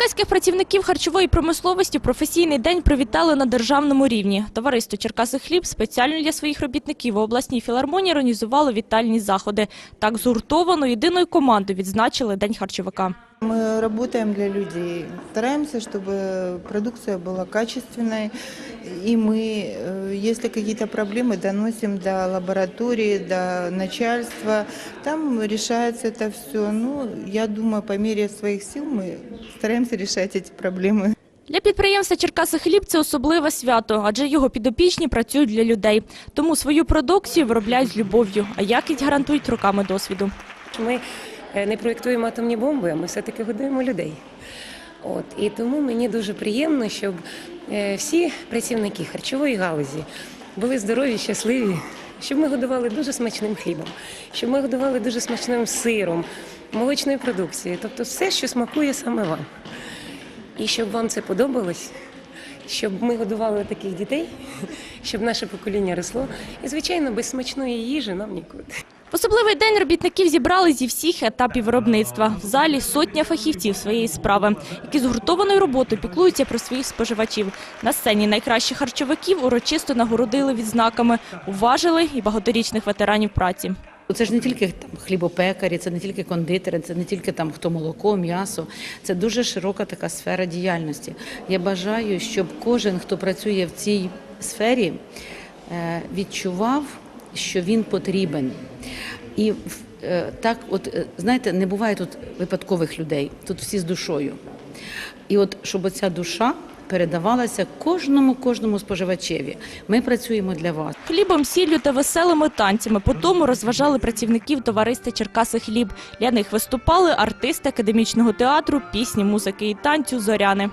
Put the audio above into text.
Черкаських працівників харчової промисловості професійний день привітали на державному рівні. Товариство Черкаси Хліб спеціально для своїх робітників у обласній філармонії організувало вітальні заходи. Так згуртовано єдиною командою відзначили День харчовика. Мы работаем для людей, стараемся, чтобы продукция была качественной, и мы, э, если какие-то проблемы, доносим до лаборатории, до начальства, там решается это все. Ну, я думаю, по мере своих сил мы стараемся решать эти проблемы. Для підприємства Черкаси Хліб це особливе свято, адже його підопічні працюють для людей. Тому свою продукцію виробляють з любов'ю, а якість гарантують роками досвіду. Ми е, не проєктуємо атомні бомби, а ми все-таки годуємо людей. От і тому мені дуже приємно, щоб е, всі працівники харчової галузі були здорові, щасливі, щоб ми годували дуже смачним хлібом, щоб ми годували дуже смачним сиром, молочною продукцією, тобто все, що смакує саме вам. І щоб вам це подобалось, щоб ми годували таких дітей, щоб наше покоління росло. І, звичайно, без смачної їжі нам нікуди. Особливий день робітників зібрали зі всіх етапів виробництва. В залі сотня фахівців своєї справи, які згуртованою роботою піклуються про своїх споживачів. На сцені найкращих харчовиків урочисто нагородили відзнаками, уважили і багаторічних ветеранів праці. Це ж не тільки там хлібопекарі, це не тільки кондитери, це не тільки там хто молоко, м'ясо. Це дуже широка така сфера діяльності. Я бажаю, щоб кожен, хто працює в цій сфері, е, відчував, що він потрібен. І е, так, от е, знаєте, не буває тут випадкових людей, тут всі з душою. І от щоб оця душа передавалася кожному кожному споживачеві. Ми працюємо для вас. Хлібом, сіллю та веселими танцями. По тому розважали працівників товариства Черкаси Хліб. Для них виступали артисти академічного театру, пісні, музики і танцю зоряни.